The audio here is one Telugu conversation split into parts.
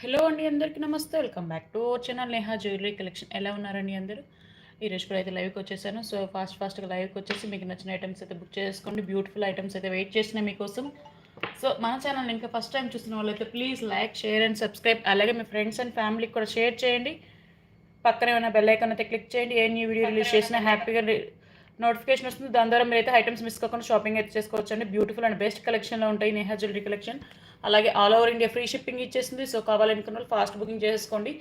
హలో అండి అందరికీ నమస్తే. Welcome back to our channel Neha jewellery collection ఎలా ఉన్నారండి అందరూ? ఈ రోజు కూడా అయితే లైవ్కి వచ్చేసాను. సో ఫాస్ట్ ఫాస్ట్గా లైవ్కి వచ్చేసి మీకు నచ్చిన ఐటమ్స్ అయితే బుక్ చేసుకోండి. బ్యూటిఫుల్ ఐటమ్స్ అయితే వెయిట్ చేస్తున్నాయి మీకోసం. సో మన ఛానల్ ఇంకా ఫస్ట్ టైం చూస్తున్న వాళ్ళైతే please like share and subscribe అలాగే మీ ఫ్రెండ్స్ అండ్ ఫ్యామిలీకి కూడా షేర్ చేయండి. పక్కనే ఉన్న బెల్ ఐకాన్ అయితే క్లిక్ చేయండి. ఏ న్యూ వీడియో రిలీజ్ చేసినా హ్యాపీగా నోటిఫికేషన్ వస్తుంది. దాని ద్వారా మీరు అయితే ఐటమ్స్ మిస్ కాకుండా షాపింగ్ అయితే చేసుకోవచ్చు అండి బ్యూటిఫుల్ అండ్ బెస్ట్ కలెక్షన్లో ఉంటాయి నేహా జ్యువెలరీ కలెక్షన్ అలాగే all over India free shipping ఇచ్చేసింది. సో కావాలనుకున్న వాళ్ళు ఫాస్ట్ బుకింగ్ చేసుకోండి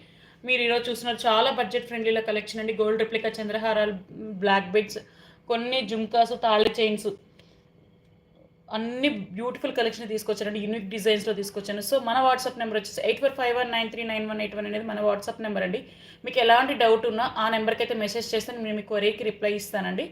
మీరు ఈరోజు చూసిన చాలా బడ్జెట్ ఫ్రెండ్లీలో కలెక్షన్ అండి. గోల్డ్ రిప్లికా చంద్రహారాలు బ్లాక్ బెడ్స్ కొన్ని జుమ్కాస్ తాళి చైన్స్ అన్ని బ్యూటిఫుల్ కలెక్షన్ తీసుకొచ్చానండి యూనిక్ డిజైన్స్లో తీసుకొచ్చాను. సో మన వాట్సాప్ నెంబర్ వచ్చేసి eight four five one nine three nine one eight one అనేది మన వాట్సాప్ నెంబర్ అండి. మీకు ఎలాంటి డౌట్ ఉన్నా ఆ నెంబర్కి అయితే మెసేజ్ చేస్తే నేను మీకు క్వరీకి రిప్లై ఇస్తానండి.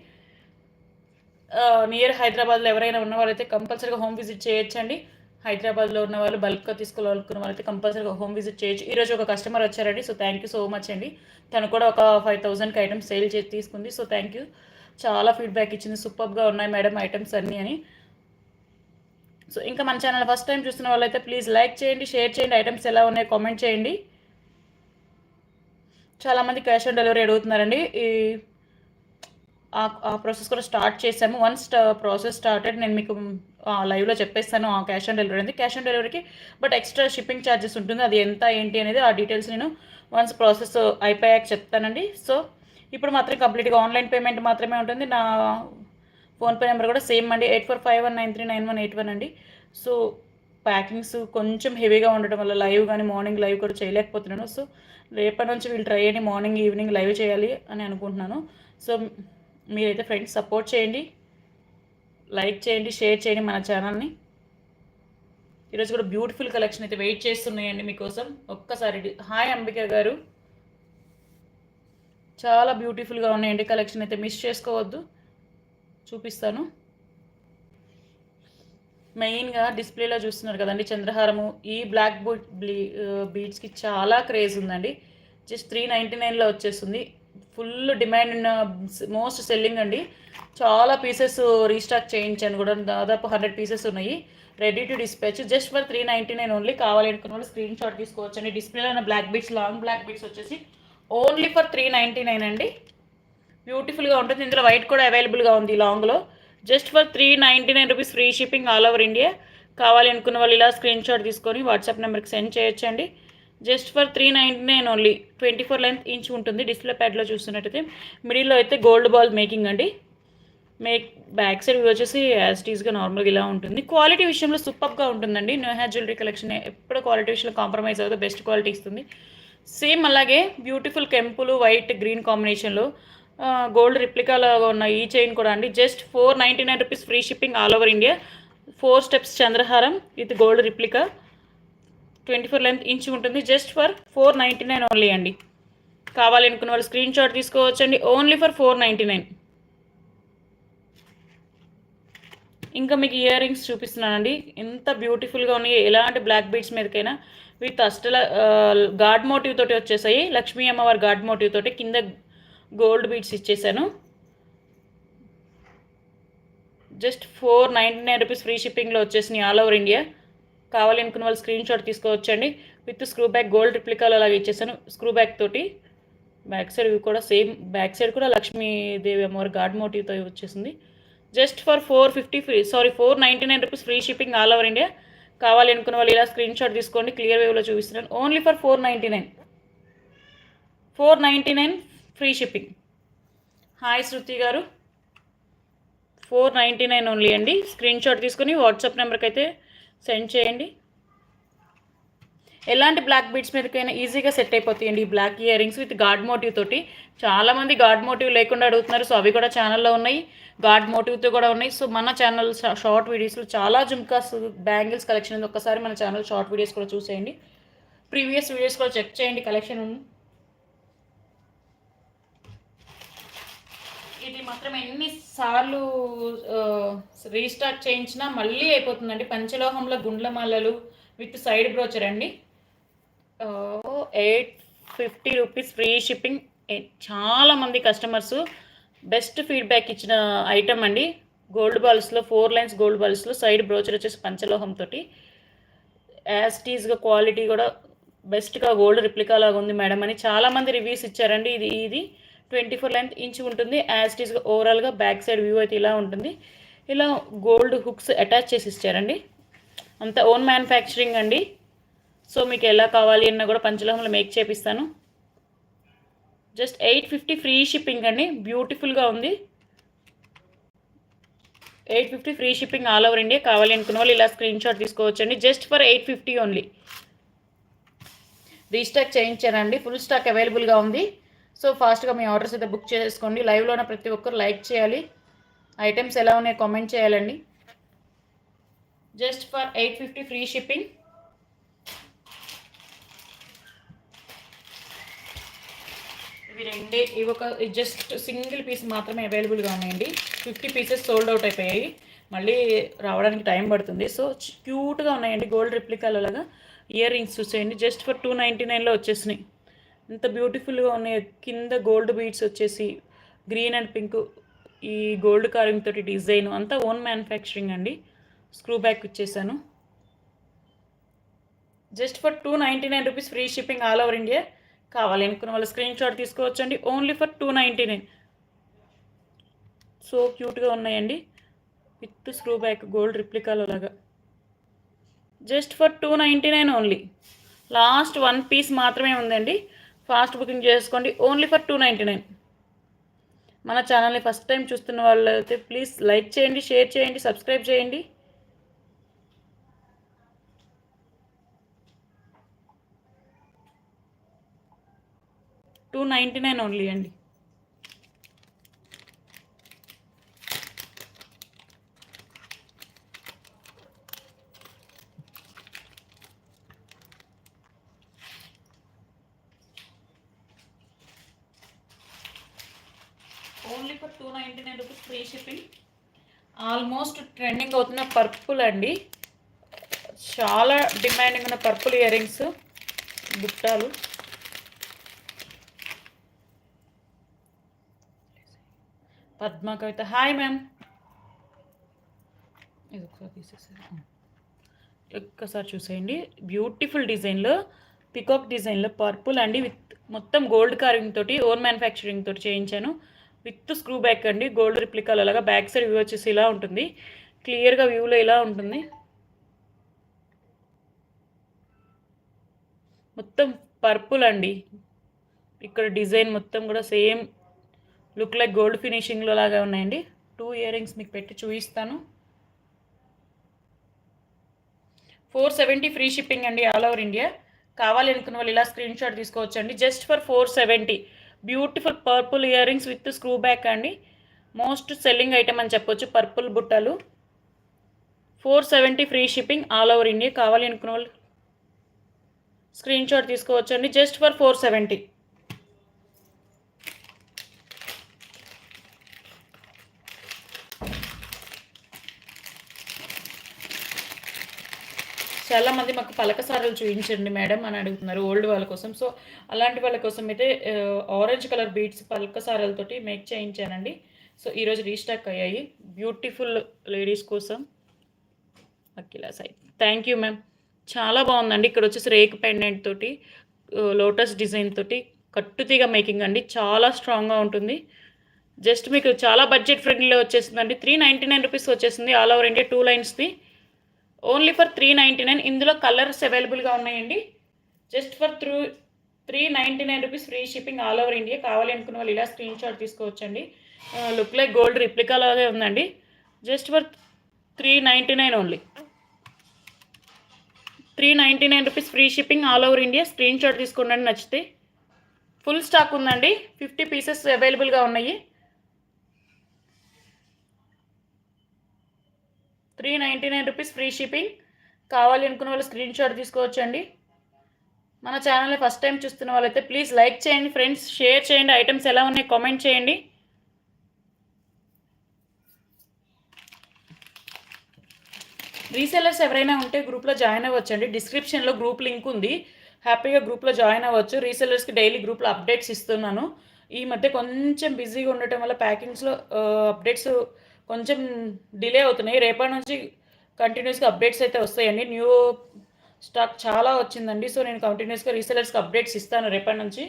నియర్ హైదరాబాద్లో ఎవరైనా ఉన్న వాళ్ళైతే కంపల్సరీగా హోమ్ విజిట్ చేయొచ్చండి. హైదరాబాద్లో ఉన్న వాళ్ళు బల్క్గా తీసుకోవాలనుకున్న వాళ్ళకి కంపల్సరీగా హోమ్ విజిట్ చేయొచ్చు. ఈరోజు ఒక కస్టమర్ వచ్చారండి so thank you so much అండి. తను కూడా ఒక ఫైవ్ థౌజండ్కి ఐటమ్స్ సేల్ చేసి తీసుకుంది సో థ్యాంక్ యూ చాలా ఫీడ్బ్యాక్ ఇచ్చింది సూపర్గా ఉన్నాయి మేడం ఐటమ్స్ అన్నీ అని. సో ఇంకా మన ఛానల్ ఫస్ట్ టైం చూస్తున్న వాళ్ళైతే ప్లీజ్ లైక్ చేయండి షేర్ చేయండి ఐటమ్స్ ఎలా ఉన్నాయి కామెంట్ చేయండి. చాలామంది క్యాష్ ఆన్ డెలివరీ అడుగుతున్నారండి. ఈ ఆ ప్రాసెస్ కూడా స్టార్ట్ చేశాము. వన్స్ ప్రాసెస్ స్టార్టెడ్ నేను మీకు లైవ్లో చెప్పేస్తాను ఆ క్యాష్ ఆన్ డెలివరీ అనేది. క్యాష్ ఆన్ డెలివరీకి బట్ ఎక్స్ట్రా షిప్పింగ్ ఛార్జెస్ ఉంటుంది. అది ఎంత ఏంటి అనేది ఆ డీటెయిల్స్ నేను వన్స్ ప్రాసెస్ uh, అయిపోయాక చెప్తానండి. సో ఇప్పుడు మాత్రం కంప్లీట్గా ఆన్లైన్ పేమెంట్ మాత్రమే ఉంటుంది. నా ఫోన్పే నెంబర్ కూడా సేమ్ అండి. Eight four five one nine three nine one eight one అండి. సో ప్యాకింగ్స్ కొంచెం హెవీగా ఉండటం వల్ల లైవ్ కానీ మార్నింగ్ లైవ్ కూడా చేయలేకపోతున్నాను. సో రేపటి నుంచి వీళ్ళు ట్రై అయ్యి మార్నింగ్ ఈవినింగ్ లైవ్ చేయాలి అని అనుకుంటున్నాను. సో మీరైతే ఫ్రెండ్స్ సపోర్ట్ చేయండి లైక్ చేయండి షేర్ చేయండి మన ఛానల్ని. ఈరోజు కూడా బ్యూటిఫుల్ కలెక్షన్ అయితే వెయిట్ చేస్తున్నాయండి మీకోసం. ఒక్కసారి హాయ్ అంబిక గారు. చాలా బ్యూటిఫుల్గా ఉన్నాయండి కలెక్షన్ అయితే మిస్ చేసుకోవద్దు. చూపిస్తాను. మెయిన్గా డిస్ప్లేలో చూస్తున్నారు కదండి చంద్రహారము. ఈ బ్లాక్ బూట్ బీడ్స్కి చాలా క్రేజ్ ఉందండి. జస్ట్ త్రీ నైంటీ నైన్లో వచ్చేస్తుంది. ఫుల్ డిమాండ్ ఉన్న మోస్ట్ సెల్లింగ్ అండి. చాలా పీసెస్ రీస్టాక్ చేయించాను కూడా. దాదాపు హండ్రెడ్ పీసెస్ ఉన్నాయి. Ready to dispatch just for three ninety nine only కావాలి అనుకున్న వాళ్ళు స్క్రీన్ షాట్ తీసుకోవచ్చు అండి డిస్ప్లేలో ఉన్న black beads long black beads వచ్చేసి only for three ninety nine అండి. బ్యూటిఫుల్గా ఉంటుంది. ఇందులో వైట్ కూడా అవైలబుల్గా ఉంది లాంగ్లో just for three ninety nine rupees free shipping all over India కావాలి అనుకున్న వాళ్ళు ఇలా స్క్రీన్ షాట్ తీసుకొని వాట్సాప్ నెంబర్కి సెండ్ చేయొచ్చండి. Just for three ninety nine only twenty four length inch ఉంటుంది డిస్ప్లే ప్యాడ్లో చూస్తున్నట్టయితే. మిడిల్లో అయితే గోల్డ్ బాల్ మేకింగ్ అండి. మేక్ బ్యాక్ సైడ్ వచ్చేసి యాజ్టీస్గా నార్మల్గా ఇలా ఉంటుంది. క్వాలిటీ విషయంలో సూపర్గా ఉంటుందండి. నోహా జ్యువెలరీ కలెక్షన్ ఎప్పుడు క్వాలిటీ విషయంలో కాంప్రమైజ్ అవుతుంది బెస్ట్ క్వాలిటీ ఇస్తుంది. సేమ్ అలాగే బ్యూటిఫుల్ కెంపులు వైట్ గ్రీన్ కాంబినేషన్లో గోల్డ్ రిప్లికాలో ఉన్న ఈ చైన్ కూడా అండి. Just four ninety nine rupees free shipping all over India four steps చంద్రహారం with gold replica twenty four length inch ఉంటుంది. Just for four ninety nine only అండి. కావాలనుకున్న వాళ్ళు స్క్రీన్ షాట్ తీసుకోవచ్చండి. Only for four ninety nine ఇంకా మీకు ఇయర్ రింగ్స్ చూపిస్తున్నానండి ఎంత బ్యూటిఫుల్గా ఉన్నాయి. ఎలాంటి బ్లాక్ బీడ్స్ మీదకైనా విత్ అస్టల గాడ్ మోటివ్ తోటి వచ్చేసాయి. లక్ష్మీ అమ్మవారి గాడ్ మోటివ్ తోటి కింద గోల్డ్ బీడ్స్ ఇచ్చేసాను. Just four ninety nine rupees free షిప్పింగ్లో వచ్చేసినాయి ఆల్ ఓవర్ ఇండియా కావాలి అనుకున్న వాళ్ళు స్క్రీన్ షాట్ తీసుకోవచ్చండి. విత్ స్క్రూ బ్యాక్ గోల్డ్ రిప్లికాలు అలాగే ఇచ్చేసాను. స్క్రూ బ్యాక్ తోటి బ్యాక్ సైడ్ కూడా సేమ్ బ్యాక్ సైడ్ కూడా లక్ష్మీదేవి అమ్మవారి గాడ్ మోటివ్తో వచ్చేసింది. Just for four fifty free sorry four ninety nine rupees free shipping all over India కావాలి అనుకున్న వాళ్ళు ఇలా స్క్రీన్ షాట్ తీసుకోండి. క్లియర్ వేవ్లో చూపిస్తున్నాను. Only for four ninety nine four ninety nine free shipping hi Shruti గారు. ఫోర్ నైంటీ నైన్ ఓన్లీ అండి. స్క్రీన్ షాట్ తీసుకొని వాట్సాప్ నెంబర్కి అయితే సెండ్ చేయండి. ఎలాంటి బ్లాక్ బీడ్స్ మీదకైనా ఈజీగా సెట్ అయిపోతాయండి ఈ black earrings with god motif తోటి చాలామంది గాడ్ మోటివ్ లేకుండా అడుగుతున్నారు సో అవి కూడా ఛానల్లో ఉన్నాయి. గాడ్ మోటివ్తో కూడా ఉన్నాయి. సో మన ఛానల్ షార్ట్ వీడియోస్లో చాలా జుమ్కాస్ బ్యాంగిల్స్ కలెక్షన్ ఉంది. ఒక్కసారి మన ఛానల్ షార్ట్ వీడియోస్ కూడా చూసేయండి. ప్రీవియస్ వీడియోస్ కూడా చెక్ చేయండి కలెక్షన్ ఉంది మాత్రం ఎన్నిసార్లు రీస్టార్ట్ చేయించినా మళ్ళీ అయిపోతుందండి. పంచలోహంలో గుండ్లమాలలు విత్ సైడ్ బ్రోచర్ అండి. Eight fifty rupees free shipping చాలామంది కస్టమర్స్ బెస్ట్ ఫీడ్బ్యాక్ ఇచ్చిన ఐటమ్ అండి. గోల్డ్ బాల్స్లో ఫోర్ లైన్స్ గోల్డ్ బాల్స్లో సైడ్ బ్రోచర్ వచ్చేసి పంచలోహంతో యాజ్ టీజ్గా క్వాలిటీ కూడా బెస్ట్గా గోల్డ్ రిప్లికా లాగా ఉంది మేడం అని చాలామంది రివ్యూస్ ఇచ్చారండి. ఇది ఇది ట్వంటీ ఫోర్ లెంత్ ఇంచ్ ఉంటుంది. యాజ్ ఇట్ ఈస్గా ఓవరాల్గా బ్యాక్ సైడ్ వ్యూ అయితే ఇలా ఉంటుంది. ఇలా గోల్డ్ హుక్స్ అటాచ్ చేసి ఇచ్చారండి. అంత ఓన్ మ్యానుఫ్యాక్చరింగ్ అండి. సో మీకు ఎలా కావాలి అన్న కూడా పంచలోహంలో మేక్ చేపిస్తాను. Just eight fifty free shipping అండి. బ్యూటిఫుల్గా ఉంది. Eight fifty free shipping all over India కావాలి అనుకున్న వాళ్ళు ఇలా స్క్రీన్ షాట్ తీసుకోవచ్చండి. Just for eight fifty only restock చేయించానండి full stock అవైలబుల్గా ఉంది. సో ఫాస్ట్గా మీ ఆర్డర్స్ అయితే బుక్ చేసుకోండి. లైవ్లో ఉన్న ప్రతి ఒక్కరు లైక్ చేయాలి. ఐటమ్స్ ఎలా ఉన్నాయో కామెంట్ చేయాలండి. Just for eight fifty free shipping. ఇవి రెండే ఇవి ఒక జస్ట్ సింగిల్ పీస్ మాత్రమే అవైలబుల్గా ఉన్నాయండి. ఫిఫ్టీ పీసెస్ సోల్డ్ అవుట్ అయిపోయాయి. మళ్ళీ రావడానికి టైం పడుతుంది. సో క్యూట్గా ఉన్నాయండి గోల్డ్ రిప్లికాలు అలాగా ఇయర్ రింగ్స్ చూసేయండి. జస్ట్ ఫర్ టూ నైంటీ నైన్లో వచ్చేసినాయి. ఇంత బ్యూటిఫుల్గా ఉన్నాయి. కింద గోల్డ్ బీడ్స్ వచ్చేసి గ్రీన్ అండ్ పింక్ ఈ గోల్డ్ కారింగ్ తోటి డిజైన్ అంతా ఓన్ మ్యానుఫ్యాక్చరింగ్ అండి. స్క్రూ బ్యాక్ ఇచ్చేసాను. Just for two ninety nine rupees free shipping all over India. కావాలి అనుకున్న వాళ్ళు స్క్రీన్ షాట్ తీసుకోవచ్చండి. Only for two ninety nine. So క్యూట్గా ఉన్నాయండి. విత్ స్క్రూ బ్యాక్ గోల్డ్ రిప్లికాలో లాగా. Just for two ninety nine only. Last one piece మాత్రమే ఉందండి. ఫాస్ట్ బుకింగ్ చేసుకోండి. Only for two ninety nine. మన ఛానల్ని ఫస్ట్ టైం చూస్తున్న వాళ్ళు అయితే ప్లీజ్ లైక్ చేయండి షేర్ చేయండి సబ్స్క్రైబ్ చేయండి. టూ నైంటీ నైన్ ఓన్లీ అండి only for two ninety nine rupees free shipping. Almost trending అవుతున్న పర్పుల్ అండి. చాలా డిమాండింగ్ ఉన్న పర్పుల్ ఇయర్ రింగ్స్ బుట్టాలు. పద్మ కవిత. హాయ్ మ్యామ్ ఇది ఒకసారి తీసేసారు ఒక్కసారి చూసేయండి. బ్యూటిఫుల్ డిజైన్లో పికాక్ డిజైన్లో పర్పుల్ అండి. విత్ మొత్తం గోల్డ్ కార్వింగ్ తోటి ఓన్ మ్యానుఫ్యాక్చరింగ్ తోటి చేయించాను. విత్ స్క్రూ బ్యాక్ అండి గోల్డ్ రిప్లికాలు అలాగా బ్యాక్ సైడ్ వ్యూ వచ్చేసి ఇలా ఉంటుంది. క్లియర్గా వ్యూలో ఇలా ఉంటుంది. మొత్తం పర్పుల్ అండి. ఇక్కడ డిజైన్ మొత్తం కూడా సేమ్ లుక్ లైక్ గోల్డ్ ఫినిషింగ్లో లాగా ఉన్నాయండి. టూ ఇయర్ రింగ్స్ మీకు పెట్టి చూపిస్తాను. ఫోర్ సెవెంటీ ఫ్రీ షిప్పింగ్ అండి ఆల్ ఓవర్ ఇండియా కావాలి అనుకున్న వాళ్ళు ఇలా స్క్రీన్ షాట్ తీసుకోవచ్చు అండి just for four seventy beautiful purple earrings with screw back అండి. మోస్ట్ సెల్లింగ్ ఐటమ్ అని చెప్పొచ్చు పర్పుల్ బుట్టలు. Four seventy free shipping all over India కావాలి అనుకున్న వాళ్ళు screen shot just for four seventy. చాలామంది మాకు పలక సారలు చూపించండి మేడం అని అడుగుతున్నారు ఓల్డ్ వాళ్ళ కోసం. సో అలాంటి వాళ్ళ కోసం అయితే ఆరెంజ్ కలర్ బీడ్స్ పలక సారలతోటి మేక్ చేయించానండి. సో ఈరోజు రీస్టాక్ అయ్యాయి. బ్యూటిఫుల్ లేడీస్ కోసం. Akhila side thank you ma'am చాలా బాగుందండి. ఇక్కడ వచ్చేసి రేక్ పెండెంట్ తోటి లోటస్ డిజైన్ తోటి కట్టుతీగా మేకింగ్ అండి. చాలా స్ట్రాంగ్గా ఉంటుంది. జస్ట్ మీకు చాలా బడ్జెట్ ఫ్రెండ్లీలో వచ్చేసిందండి త్రీ నైంటీ నైన్ రూపీస్ వచ్చేసింది. All over India two లైన్స్ది only for three ninety nine. ఇందులో కలర్స్ అవైలబుల్గా ఉన్నాయండి. Just for through three ninety nine rupees free shipping all over India. కావాలి అనుకున్న వాళ్ళు ఇలా స్క్రీన్ షాట్ తీసుకోవచ్చండి. లుక్ లైక్ గోల్డ్ రిప్లికా లాగే ఉందండి. Just for three ninety nine only. Three ninety nine rupees free shipping all over India. Screen shot తీసుకోండి నచ్చితే. ఫుల్ స్టాక్ ఉందండి. ఫిఫ్టీ పీసెస్ అవైలబుల్గా ఉన్నాయి. Three ninety nine rupees free shipping. కావాలి అనుకున్న వాళ్ళు స్క్రీన్ షాట్ తీసుకోవచ్చండి. మన ఛానల్ని ఫస్ట్ టైం చూస్తున్న వాళ్ళైతే ప్లీజ్ లైక్ చేయండి ఫ్రెండ్స్ షేర్ చేయండి. ఐటమ్స్ ఎలా ఉన్నాయి కామెంట్ చేయండి. రీసెలర్స్ ఎవరైనా ఉంటే గ్రూప్లో జాయిన్ అవ్వచ్చండి. డిస్క్రిప్షన్లో గ్రూప్ లింక్ ఉంది. హ్యాపీగా గ్రూప్లో జాయిన్ అవ్వచ్చు. రీసెలర్స్కి డైలీ గ్రూప్లో అప్డేట్స్ ఇస్తున్నాను. ఈ మధ్య కొంచెం బిజీగా ఉండటం వల్ల ప్యాకింగ్స్లో అప్డేట్స్ కొంచెం డిలే అవుతున్నాయి. రేపటి నుంచి కంటిన్యూస్గా అప్డేట్స్ అయితే వస్తాయండి. న్యూ స్టాక్ చాలా వచ్చిందండి. సో నేను కంటిన్యూస్గా రీసెలర్స్కి అప్డేట్స్ ఇస్తాను రేపటి నుంచి.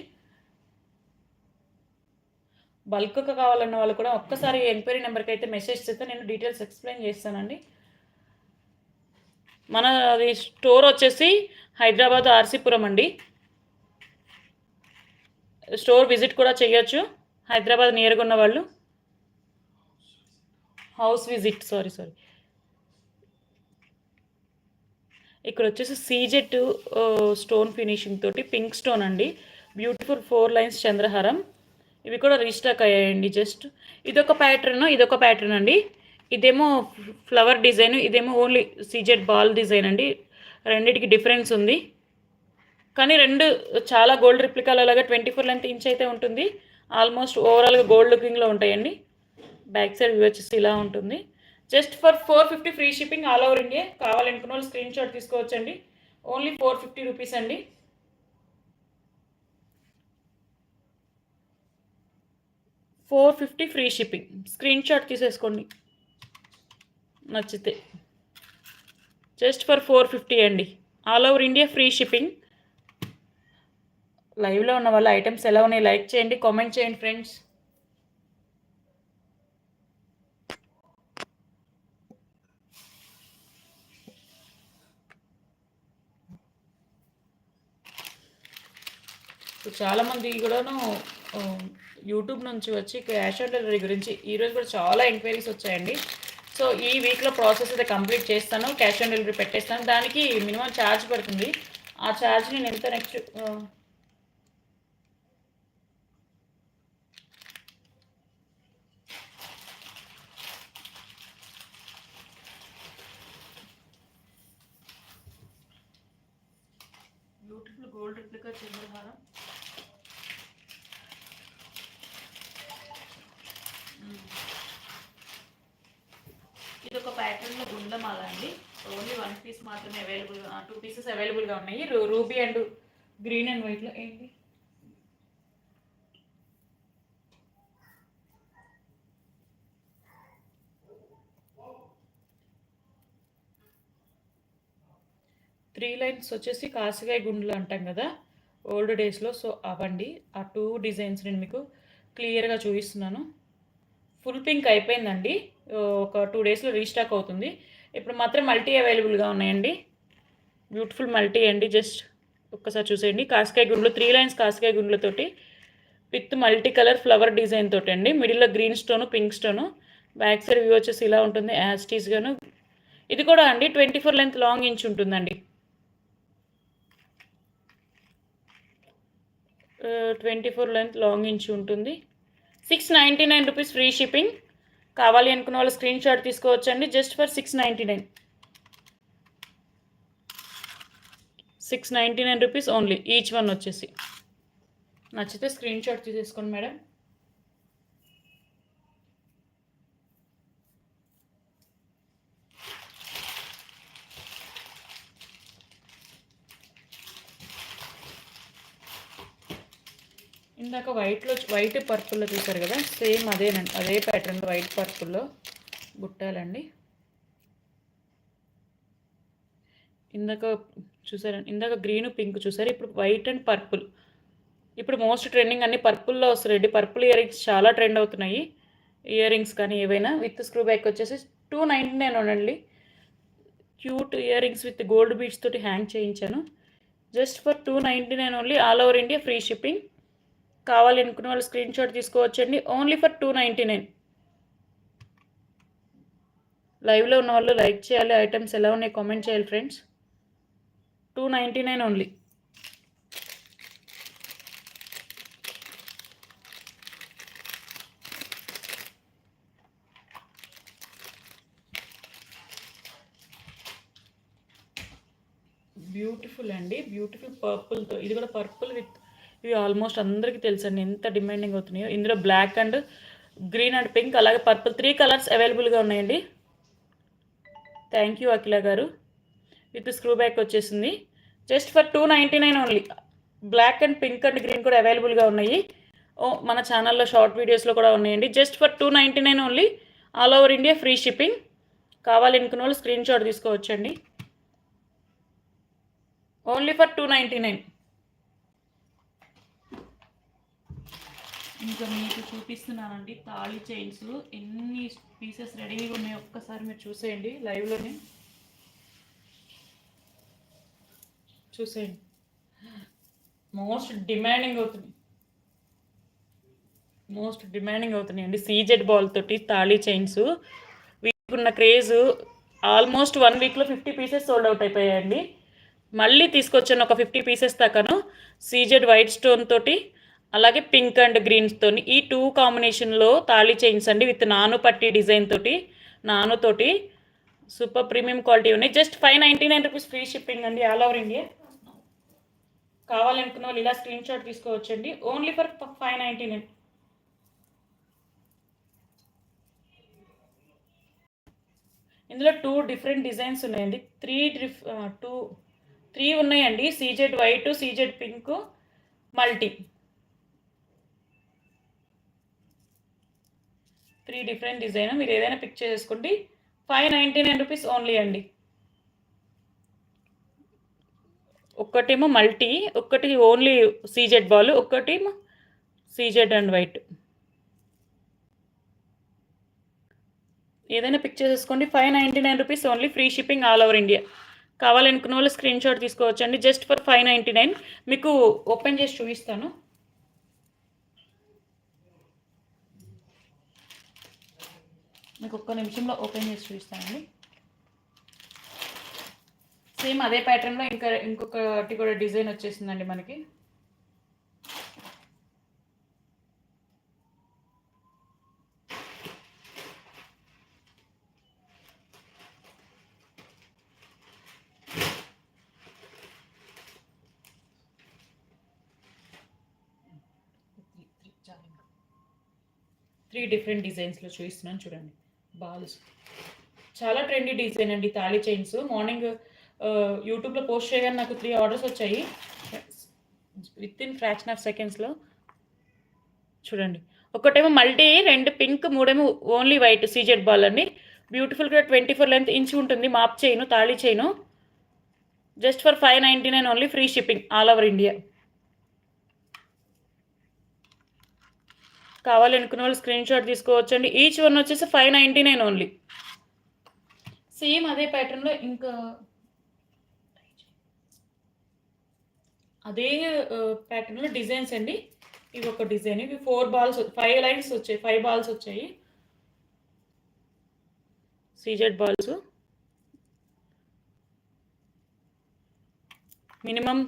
బల్క్గా కావాలన్న వాళ్ళు కూడా ఒక్కసారి ఎంక్వైరీ నెంబర్కి అయితే మెసేజ్ చేస్తే నేను డీటెయిల్స్ ఎక్స్ప్లెయిన్ చేస్తానండి. మన అది స్టోర్ వచ్చేసి హైదరాబాద్ ఆర్సీపురం అండి. స్టోర్ విజిట్ కూడా చేయొచ్చు. హైదరాబాద్ నియర్గా ఉన్న వాళ్ళు. House visit sorry sorry. ఇక్కడ వచ్చేసి సీజెట్ స్టోన్ ఫినిషింగ్ తోటి పింక్ స్టోన్ అండి. బ్యూటిఫుల్ ఫోర్ లైన్స్ చంద్రహారం. ఇవి కూడా రీస్టాక్ అయ్యాయండి జస్ట్. ఇదొక ప్యాటర్న్ ఇదొక ప్యాటర్న్ అండి. ఇదేమో ఫ్లవర్ డిజైన్ ఇదేమో ఓన్లీ సీజెట్ బాల్ డిజైన్ అండి. రెండింటికి డిఫరెన్స్ ఉంది. కానీ రెండు చాలా గోల్డ్ రిప్లికాలు అలాగా ట్వంటీ ఫోర్ లెంత్ ఇంచ్ అయితే ఉంటుంది. ఆల్మోస్ట్ ఓవరాల్గా గోల్డ్ లుకింగ్లో ఉంటాయండి. బ్యాక్ సైడ్ వ్యూ వచ్చేసి ఇలా ఉంటుంది. Just for four fifty free shipping all over India కావాలనుకున్న వాళ్ళు స్క్రీన్ షాట్ తీసుకోవచ్చండి. ఓన్లీ ఫోర్ ఫిఫ్టీ రూపీస్ అండి. Four fifty free shipping screen shot తీసేసుకోండి. నచ్చితే. జస్ట్ ఫర్ ఫోర్ ఫిఫ్టీ అండి. All over India free shipping లైవ్లో ఉన్న వాళ్ళ ఐటమ్స్ ఎలా ఉన్నాయి లైక్ చేయండి కామెంట్ చేయండి ఫ్రెండ్స్ చాలామంది కూడాను యూట్యూబ్ నుంచి వచ్చి క్యాష్ ఆన్ డెలివరీ గురించి ఈరోజు కూడా చాలా ఎంక్వైరీస్ వచ్చాయండి. సో ఈ వీక్లో ప్రాసెస్ అయితే కంప్లీట్ చేస్తాను. క్యాష్ ఆన్ డెలివరీ పెట్టేస్తాను. దానికి మినిమం ఛార్జ్ పడుతుంది. ఆ ఛార్జ్ నేను ఎంత నెక్స్ట్ బ్యూటిఫుల్ గోల్డ్ రిప్లికా చంద్రహారం ఇది ఒక ప్యాటర్న్లో గుండమాల అండి ఓన్లీ వన్ పీస్ మాత్రమే అవైలబుల్ టూ పీసెస్ అవైలబుల్గా ఉన్నాయి. రూబీ అండ్ గ్రీన్ అండ్ వైట్లో ఏంటి? త్రీ లైన్స్ వచ్చేసి కాసికాయ గుండెలు అంటాం కదా ఓల్డ్ డేస్లో సో అవండి. ఆ టూ డిజైన్స్ నేను మీకు క్లియర్గా చూపిస్తున్నాను. ఫుల్ పింక్ అయిపోయిందండి. ఒక టూ డేస్లో రీస్టాక్ అవుతుంది. ఇప్పుడు మాత్రం మల్టీ అవైలబుల్గా ఉన్నాయండి. బ్యూటిఫుల్ మల్టీ అండి. జస్ట్ ఒక్కసారి చూసేయండి. కాస్కాయ గుండ్లు త్రీ లైన్స్ కాస్కాయ గుండ్లతోటి with multi colour flower design తోటి అండి మిడిల్లో green stone pink stone. Back side view వచ్చేసి ఇలా ఉంటుంది యాస్టీస్గాను ఇది కూడా అండి twenty four length long inch ఉంటుందండి. Twenty four length long inch ఉంటుంది. Six ninety nine rupees free shipping. కావాలి అనుకున్న వాళ్ళు స్క్రీన్ షాట్ తీసుకోవచ్చండి. Just for six ninety nine six ninety nine rupees only each one వచ్చేసి. నచ్చితే స్క్రీన్ షాట్ తీసేసుకోండి మేడం ఇందాక వైట్లో వైట్ పర్పుల్లో చూసారు కదా? సేమ్ అదేనండి అదే ప్యాటర్న్ వైట్ పర్పుల్లో బుట్టాలండి ఇందాక చూసారండి ఇందాక గ్రీన్ పింక్ చూసారు? ఇప్పుడు వైట్ అండ్ పర్పుల్ ఇప్పుడు మోస్ట్ ట్రెండింగ్ అన్ని పర్పుల్లో వస్తున్నాయండి. పర్పుల్ ఇయర్ రింగ్స్ చాలా ట్రెండ్ అవుతున్నాయి. ఇయర్ రింగ్స్ కానీ ఏవైనా విత్ స్క్రూ బ్యాక్ వచ్చేసి టూ నైంటీ నైన్ ఉండండి cute earrings with gold beads తోటి హ్యాంగ్ చేయించాను. Just for two ninety nine only all over India free shipping కావాలి అనుకున్న వాళ్ళు స్క్రీన్ షాట్ తీసుకోవచ్చండి. Only for two ninety nine లైవ్లో ఉన్న వాళ్ళు లైక్ చేయాలి. ఐటమ్స్ ఎలా ఉన్నాయి కామెంట్ చేయాలి friends two ninety nine only beautiful అండి బ్యూటిఫుల్ పర్పుల్తో ఇది కూడా పర్పుల్ విత్ ఇవి ఆల్మోస్ట్ అందరికీ తెలుసండి ఎంత డిమాండింగ్ అవుతున్నాయో. ఇందులో black and green and pink అలాగే పర్పుల్ త్రీ కలర్స్ అవైలబుల్గా ఉన్నాయండి. థ్యాంక్ యూ అఖిల గారు. విత్ స్క్రూ బ్యాక్ వచ్చేసింది. Just for two ninety nine only. Black and pink and green కూడా అవైలబుల్గా ఉన్నాయి. ఓ మన ఛానల్లో షార్ట్ వీడియోస్లో కూడా ఉన్నాయండి. Just for two ninety nine only. All over India free shipping. కావాలి అనుకున్న వాళ్ళు స్క్రీన్ షాట్ తీసుకోవచ్చండి. Only for two ninety nine. ఇంకా మీకు చూపిస్తున్నానండి తాళి చైన్స్. ఎన్ని పీసెస్ రెడీగా ఉన్నాయో ఒక్కసారి మీరు చూసేయండి లైవ్లోనే చూసేయండి. మోస్ట్ డిమాండింగ్ అవుతుంది మోస్ట్ డిమాండింగ్ అవుతున్నాయి అండి. సీజెడ్ బాల్ తోటి తాళీ చైన్స్. వీటికున్న క్రేజ్ ఆల్మోస్ట్ వన్ వీక్లో ఫిఫ్టీ పీసెస్ సోల్డ్ అవుట్ అయిపోయాయండి. మళ్ళీ తీసుకొచ్చాను ఒక ఫిఫ్టీ పీసెస్ దాకాను సీజెడ్ వైట్ స్టోన్ తోటి అలాగే పింక్ అండ్ గ్రీన్స్ తోని ఈ టూ కాంబినేషన్లో తాళీ చేయించండి విత్ నాను పట్టి డిజైన్ తోటి నాను తోటి. సూపర్ ప్రీమియం క్వాలిటీ ఉన్నాయి. Just five ninety nine rupees free shipping అండి ఆల్ ఓవర్ ఇండియా. కావాలనుకున్న వాళ్ళు ఇలా స్క్రీన్ షాట్ తీసుకోవచ్చండి. Only for five ninety nine. ఇందులో టూ డిఫరెంట్ డిజైన్స్ ఉన్నాయండి. త్రీ డిఫ్ టూ త్రీ ఉన్నాయండి. CZ white CZ pink multi. Three different design. మీరు ఏదైనా పిక్ చేసుకోండి. Five ninety nine rupees only అండి. ఒక్కటేమో మల్టీ ఒక్కటి ఓన్లీ సీజెడ్ బాల్ ఒక్కటేమో సీజెడ్ అండ్ వైట్. ఏదైనా పిక్ చేసేసుకోండి five ninety nine rupees only free shipping all over India. కావాలనుకున్న వాళ్ళు స్క్రీన్ షాట్ తీసుకోవచ్చండి. Just for five ninety nine. మీకు ఓపెన్ చేసి చూపిస్తాను. మీకు ఒక్క నిమిషంలో ఓపెన్ చేసి చూపిస్తానండి. సేమ్ అదే ప్యాటర్న్లో ఇంకా ఇంకొకటి కూడా డిజైన్ వచ్చేసిందండి మనకి. త్రీ డిఫరెంట్ డిజైన్స్లో చూపిస్తున్నాను చూడండి. బాల్స్. చాలా ట్రెండీ డిజైన్ అండి తాళి చైన్స్ మార్నింగ్ యూట్యూబ్లో పోస్ట్ చేయగానే నాకు త్రీ ఆర్డర్స్ వచ్చాయి. విత్ ఇన్ ఫ్రాక్షన్ ఆఫ్ సెకండ్స్లో చూడండి. ఒకటేమో మల్టీ రెండు పింక్ మూడేమో ఓన్లీ వైట్ సీజెడ్ బాల్ అండి. బ్యూటిఫుల్గా ట్వంటీ ఫోర్ లెంత్ ఇంచ్ ఉంటుంది. మాప్ చేయను తాళి చేయను just for five ninety nine only free shipping all over India కావాలనుకున్న వాళ్ళు స్క్రీన్ షాట్ తీసుకోవచ్చండి. ఈచ్ వన్ వచ్చేసి five ninety nine only same అదే ప్యాటర్న్లో ఇంకా అదే ప్యాటర్న్లో డిజైన్స్ అండి. ఇవి ఒక డిజైన్ ఇవి ఫోర్ బాల్స్ ఫైవ్ లైన్స్ వచ్చాయి ఫైవ్ బాల్స్ వచ్చాయి. CZ balls minimum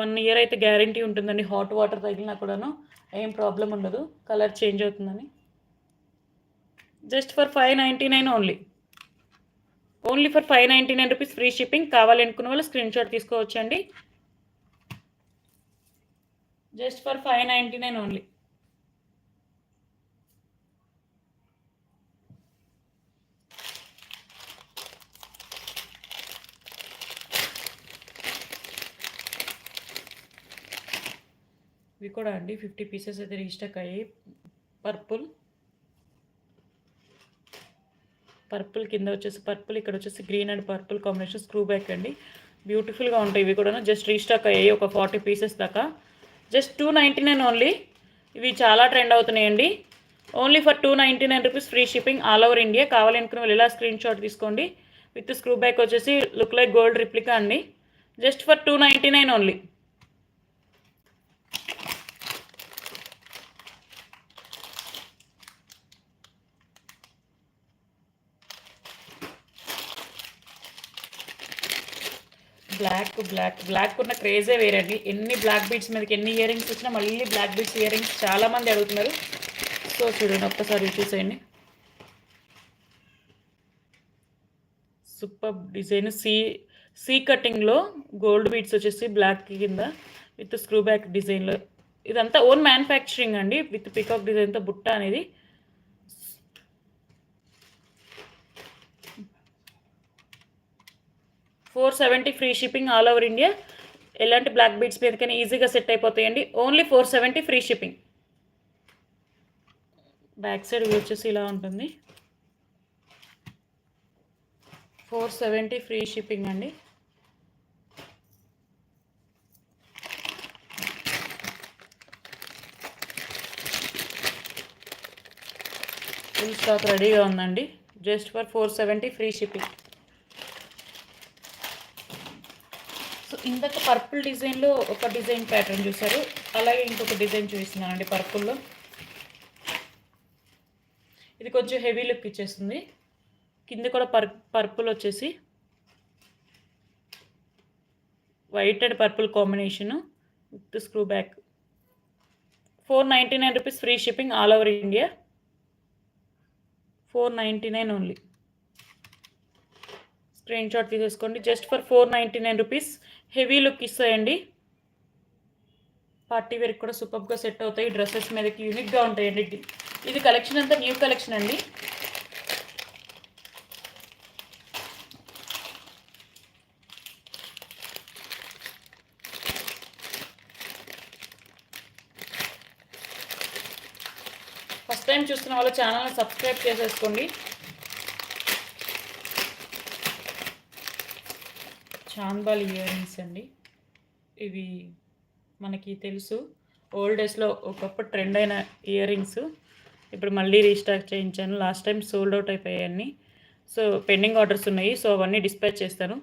one year అయితే గ్యారంటీ ఉంటుందండి. హాట్ వాటర్ తగిలినా కూడాను. ఏం ప్రాబ్లం ఉండదు. కలర్ చేంజ్ అవుతుందని. Just for five ninety nine only only for five ninety nine rupees free shipping కావాలనుకున్న వాళ్ళు స్క్రీన్ షాట్ తీసుకోవచ్చండి. Just for five ninety nine only ఇవి కూడా అండి. ఫిఫ్టీ పీసెస్ అయితే రీస్టాక్ అయ్యాయి. పర్పుల్. పర్పుల్ కింద వచ్చేసి పర్పుల్ ఇక్కడ వచ్చేసి green and purple combination screw back అండి. బ్యూటిఫుల్గా ఉంటాయి ఇవి కూడా. జస్ట్ రీస్టాక్ అయ్యాయి ఒక ఫార్టీ పీసెస్ దాకా. Just two ninety nine only. ఇవి చాలా ట్రెండ్ అవుతున్నాయండి. Only for two ninety nine rupees free shipping all over India కావాలనుకున్న వాళ్ళు ఇలా స్క్రీన్ షాట్ తీసుకోండి. విత్ స్క్రూ బ్యాక్ వచ్చేసి లుక్ లైక్ గోల్డ్ రిప్లికా అండి. Just for two ninety nine only black black black ఉన్న క్రేజే వేరండి. ఎన్ని బ్లాక్ బీడ్స్ మీదకి ఎన్ని ఇయర్ రింగ్స్ వచ్చినా మళ్ళీ బ్లాక్ బీట్స్ ఇయర్ రింగ్స్ చాలామంది అడుగుతున్నారు. సో చూడండి ఒక్కసారి చూసేయండి. సూపర్ డిజైన్ సీ సీ కటింగ్లో గోల్డ్ బీడ్స్ వచ్చేసి బ్లాక్ కింద విత్ స్క్రూ బ్యాక్ డిజైన్లో ఇదంతా ఓన్ మ్యానుఫ్యాక్చరింగ్ అండి. విత్ పికాక్ డిజైన్తో బుట్ట అనేది four seventy free shipping all over India. ఎలాంటి బ్లాక్ బీడ్స్ మీదకైనా ఈజీగా సెట్ అయిపోతాయండి. Only four seventy free shipping back side వచ్చేసి ఇలా ఉంటుంది. ఫోర్ సెవెంటీ ఫ్రీ షిప్పింగ్ అండి. ఫుల్ స్టాక్ రెడీగా ఉందండి. Just for four seventy free shipping ఇందాక పర్పుల్ డిజైన్లో ఒక డిజైన్ ప్యాటర్న్ చూసారు అలాగే ఇంకొక డిజైన్ చూపిస్తున్నానండి పర్పుల్లో. ఇది కొంచెం హెవీ లుక్ ఇచ్చేస్తుంది. కింద కూడా పర్ పర్పుల్ వచ్చేసి white and purple combination with screw back. Four ninety nine rupees free shipping all over India. Four ninety nine only. Screen shot తీసేసుకోండి. Just for four ninety nine rupees heavy look ఇస్తాయండి. Party వేర్కి కూడా సూపర్గా సెట్ అవుతాయి. డ్రెస్సెస్ మీదకి యూనిక్గా ఉంటాయండి. ఇది- కలెక్షన్ అంతా న్యూ కలెక్షన్ అండి. ఫస్ట్ టైం చూస్తున్న వాళ్ళు ఛానల్ని సబ్స్క్రైబ్ చేసేసుకోండి. చాంబాల్ ఇయర్ రింగ్స్ అండి. ఇవి మనకి తెలుసు. ఓల్డ్ డేస్లో ఒకప్పుడు ట్రెండ్ అయిన ఇయర్ రింగ్స్ ఇప్పుడు మళ్ళీ రీస్టాక్ చేయించాను. లాస్ట్ టైం సోల్డ్ అవుట్ అయిపోయాయి సో పెండింగ్ ఆర్డర్స్ ఉన్నాయి. సో అవన్నీ డిస్పాచ్ చేస్తాను.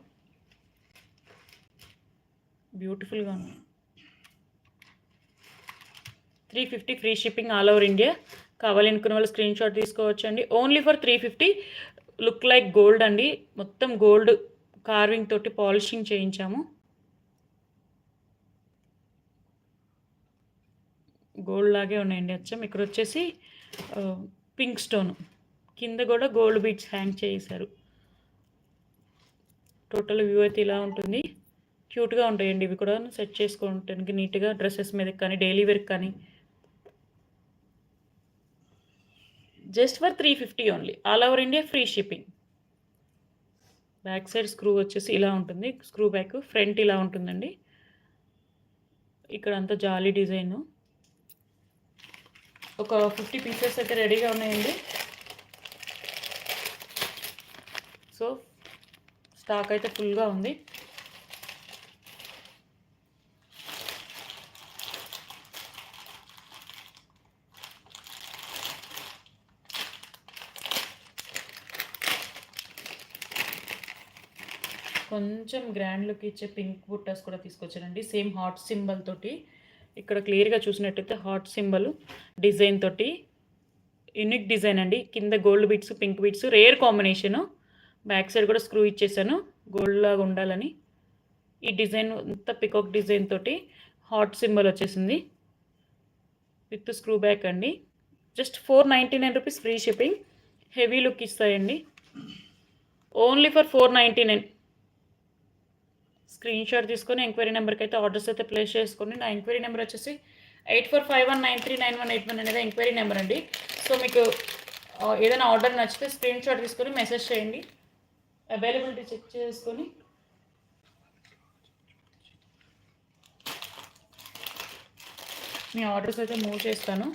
బ్యూటిఫుల్గా ఉన్నాయి. Three fifty free shipping all over India. కావాలనుకున్న వాళ్ళు స్క్రీన్ షాట్ తీసుకోవచ్చు అండి only for three fifty. Look like gold అండి. మొత్తం గోల్డ్. కార్వింగ్ తోటి పాలిషింగ్ చేయించాము. గోల్డ్ లాగే ఉన్నాయండి అచ్చం. ఇక్కడ వచ్చేసి పింక్ స్టోన్ కింద కూడా గోల్డ్ బీట్స్ హ్యాంగ్ చేశారు టోటల్ వ్యూ అయితే ఇలా ఉంటుంది. క్యూట్గా ఉంటాయండి ఇవి కూడా సెట్ చేసుకోవడానికి నీట్గా డ్రెస్సెస్ మీదకి కానీ డైలీ వేర్కి కానీ. Just for three fifty only all over India free shipping back side screw వచ్చేసి ఇలా ఉంటుంది. స్క్రూ బ్యాక్ ఫ్రంట్ ఇలా ఉంటుందండి. ఇక్కడ అంతా జాలీ డిజైన్. ఒక ఫిఫ్టీ పీసెస్ అయితే రెడీగా ఉన్నాయండి. సో స్టాక్ అయితే ఫుల్గా ఉంది. కొంచెం గ్రాండ్ లుక్ ఇచ్చే పింక్ బుట్టాస్ కూడా తీసుకొచ్చానండి. సేమ్ హాట్ సింబల్ తోటి ఇక్కడ క్లియర్గా చూసినట్టయితే హాట్ సింబల్ డిజైన్ తోటి. యూనిక్ డిజైన్ అండి. కింద gold beads pink beads rare combination back side కూడా స్క్రూ ఇచ్చేసాను. గోల్డ్ లాగా ఉండాలని. ఈ డిజైన్ అంతా పికాక్ డిజైన్ తోటి హాట్ సింబల్ వచ్చేసింది. విత్ స్క్రూ బ్యాక్ అండి. Just four ninety nine rupees free shipping heavy look ఇస్తాయండి. Only for four ninety nine screenshot తీసుకొని ఎంక్వైరీ నెంబర్కి అయితే ఆర్డర్స్ అయితే ప్లేస్ చేసుకోండి. నా ఎంక్వైరీ నెంబర్ వచ్చేసి eight four five one nine three nine one eight one అనేది ఎంక్వైరీ నెంబర్ అండి. సో మీకు ఏదైనా ఆర్డర్ నచ్చితే స్క్రీన్ షాట్ తీసుకొని మెసేజ్ చేయండి. అవైలబిలిటీ చెక్ చేసుకొని. మీ ఆర్డర్స్ అయితే మూవ్ చేస్తాను.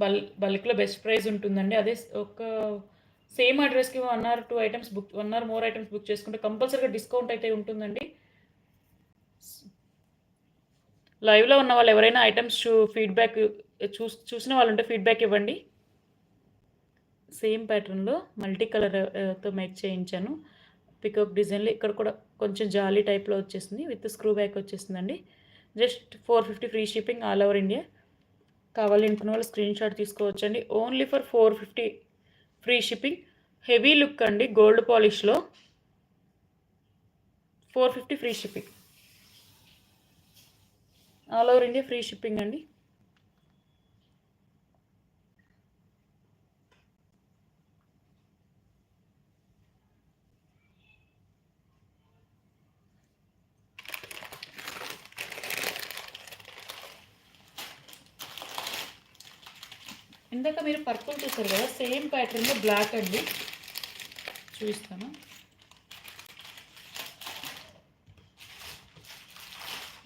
బల్ బల్క్లో బెస్ట్ ప్రైస్ ఉంటుందండి. అదే ఒక సేమ్ అడ్రస్కి one or two items book one or more items book చేసుకుంటే కంపల్సరీగా డిస్కౌంట్ అయితే ఉంటుందండి. లైవ్లో ఉన్న వాళ్ళు ఎవరైనా ఐటమ్స్ చూ ఫీడ్బ్యాక్ చూ చూసిన వాళ్ళు ఉంటే ఫీడ్బ్యాక్ ఇవ్వండి. సేమ్ ప్యాటర్న్లో మల్టీ కలర్తో మ్యాచ్ మేక్ చేయించాను. పికప్ డిజైన్లో ఇక్కడ కూడా కొంచెం జాలీ టైప్లో వచ్చేసింది విత్ స్క్రూ బ్యాక్ వచ్చేసిందండి. Just four fifty free shipping all over India. కావాలి అనుకున్న వాళ్ళు స్క్రీన్ షాట్ తీసుకోవచ్చండి. Only for four fifty free shipping. Heavy look అండి gold పాలిష్లో. Four fifty free shipping. All over India free shipping అండి. ఇందాక మీరు పర్పుల్ చూసారు కదా సేమ్ ప్యాటర్న్లో బ్లాక్ అండి. చూపిస్తాను.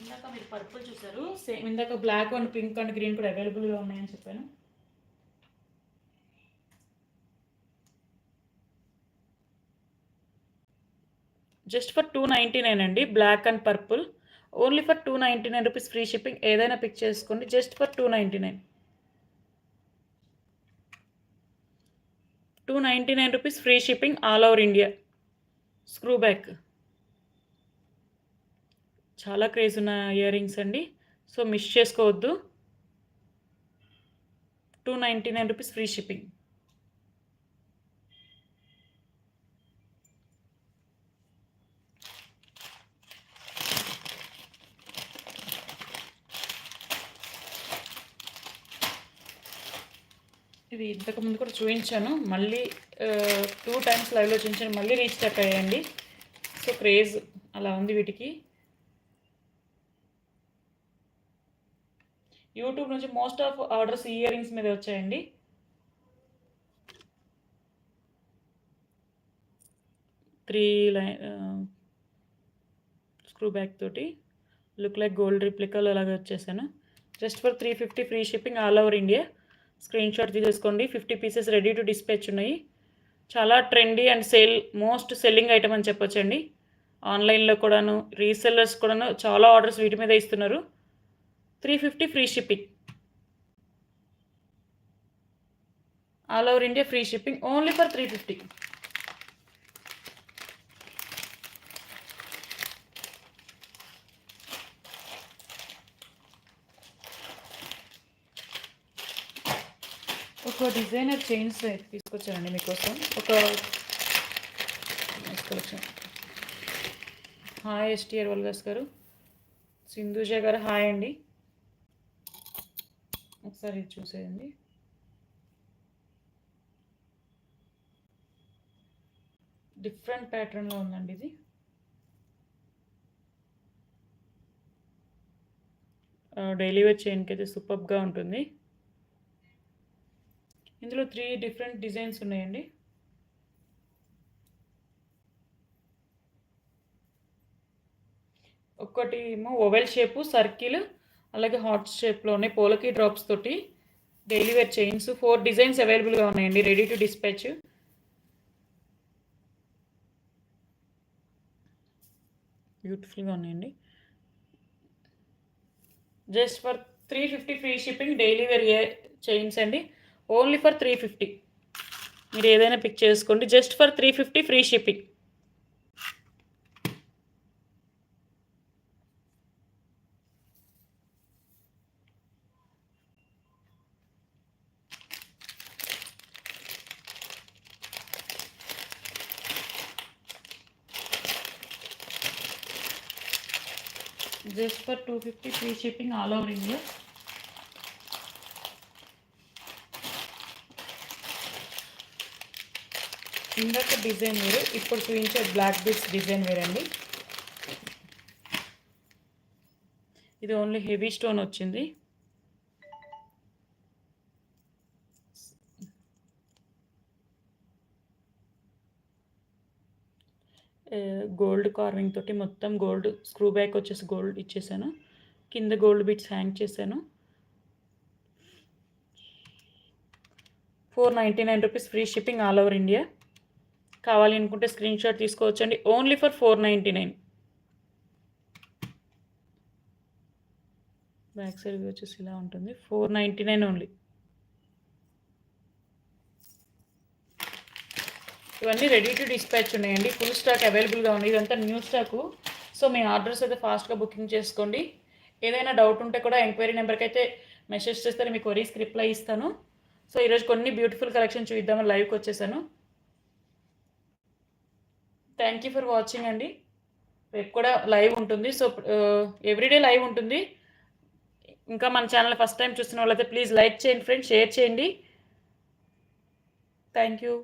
ఇందాక మీరు పర్పుల్ చూసారు సేమ్ ఇందాక black and pink and green కూడా అవైలబుల్గా ఉన్నాయని చెప్పాను. Just for two ninety nine అండి black and purple. Only for two ninety nine rupees free shipping ఏదైనా పిక్ చేసుకోండి just for two ninety nine. Two ninety nine rupees free shipping all over India screw back చాలా క్రేజ్ ఉన్న ఇయర్ రింగ్స్ అండి. సో మిస్ చేసుకోవద్దు. Two ninety nine rupees free shipping ఇవి ఇంతకుముందు కూడా చూపించాను. మళ్ళీ టూ టైమ్స్ లైవ్లో చూపించాను. మళ్ళీ రీస్టాక్ అయ్యాయండి. సో క్రేజ్ అలా ఉంది వీటికి. యూట్యూబ్ నుంచి most of orders ear rings మీద వచ్చాయండి. త్రీ లైన్ స్క్రూ బ్యాక్ తోటి లుక్ లైక్ గోల్డ్ రిప్లికల్ అలాగే వచ్చేసాను. Just for three fifty free shipping all over India screen shot తీసేసుకోండి. Fifty pieces ready to dispatch ఉన్నాయి. చాలా trendy and sale most selling item అని చెప్పొచ్చండి. ఆన్లైన్లో కూడాను రీసెల్లర్స్ కూడాను చాలా ఆర్డర్స్ వీటి మీద ఇస్తున్నారు. Three fifty free shipping. All over India free shipping only for three fifty. ఒక డిజైనర్ చైన్స్ తీసుకొచ్చానండి మీకోసం. ఒక కలెక్షన్ హాయ్ ఎస్టీఆర్ వల్గాస్ గారు. సింధుజ గారు హాయ్ అండి. ఒకసారి ఇది చూసేయండి. డిఫరెంట్ ప్యాటర్న్లో ఉందండి ఇది. డైలీ వేర్ చైన్కి అయితే సూపర్గా ఉంటుంది. ఇందులో త్రీ డిఫరెంట్ డిజైన్స్ ఉన్నాయండి. ఒక్కటి ఏమో ఓవెల్ షేపు సర్కిల్ అలాగే హాట్ షేప్లో ఉన్నాయి. పోలకి డ్రాప్స్ తోటి daily wear chains four designs అవైలబుల్గా ఉన్నాయండి. రెడీ టు డిస్పాచ్ బ్యూటిఫుల్గా ఉన్నాయండి. Just for three fifty free shipping daily wear chains అండి. Only for three fifty. మీరు ఏదైనా పిక్ చేసుకోండి. Just for three fifty free shipping just for two fifty free shipping all over India ఇందాక డిజైన్ వేరు ఇప్పుడు చూపించే బ్లాక్ బీట్స్ డిజైన్ వేరండి. ఇది ఓన్లీ హెవీ స్టోన్ వచ్చింది. గోల్డ్ కార్వింగ్ తోటి మొత్తం గోల్డ్ స్క్రూ బ్యాక్ వచ్చేసి గోల్డ్ ఇచ్చేసాను. కింద గోల్డ్ బీట్స్ హ్యాంగ్ చేశాను. Four ninety nine rupees free shipping all over India కావాలి అనుకుంటే స్క్రీన్ షాట్ తీసుకోవచ్చండి. Only for four ninety nine back side వచ్చేసి ఇలా ఉంటుంది. ఫోర్ నైంటీ నైన్ ఓన్లీ ఇవన్నీ రెడీ టు డిస్పాచ్ ఉన్నాయండి. ఫుల్ స్టాక్ అవైలబుల్గా ఉంది ఇదంతా న్యూ స్టాకు సో మీ ఆర్డర్స్ అయితే ఫాస్ట్గా బుకింగ్ చేసుకోండి. ఏదైనా డౌట్ ఉంటే కూడా ఎంక్వైరీ నెంబర్కి అయితే మెసేజ్ చేస్తే మీకు వరీస్ రిప్లై ఇస్తాను. సో ఈరోజు కొన్ని బ్యూటిఫుల్ కలెక్షన్ చూద్దామని లైవ్కి వచ్చేసాను. థ్యాంక్ యూ ఫర్ వాచింగ్ అండి. రేపు కూడా లైవ్ ఉంటుంది. సో ఎవ్రీడే లైవ్ ఉంటుంది. ఇంకా మన ఛానల్ ఫస్ట్ టైం చూస్తున్న వాళ్ళైతే ప్లీజ్ లైక్ చేయండి ఫ్రెండ్స్ షేర్ చేయండి. Thank you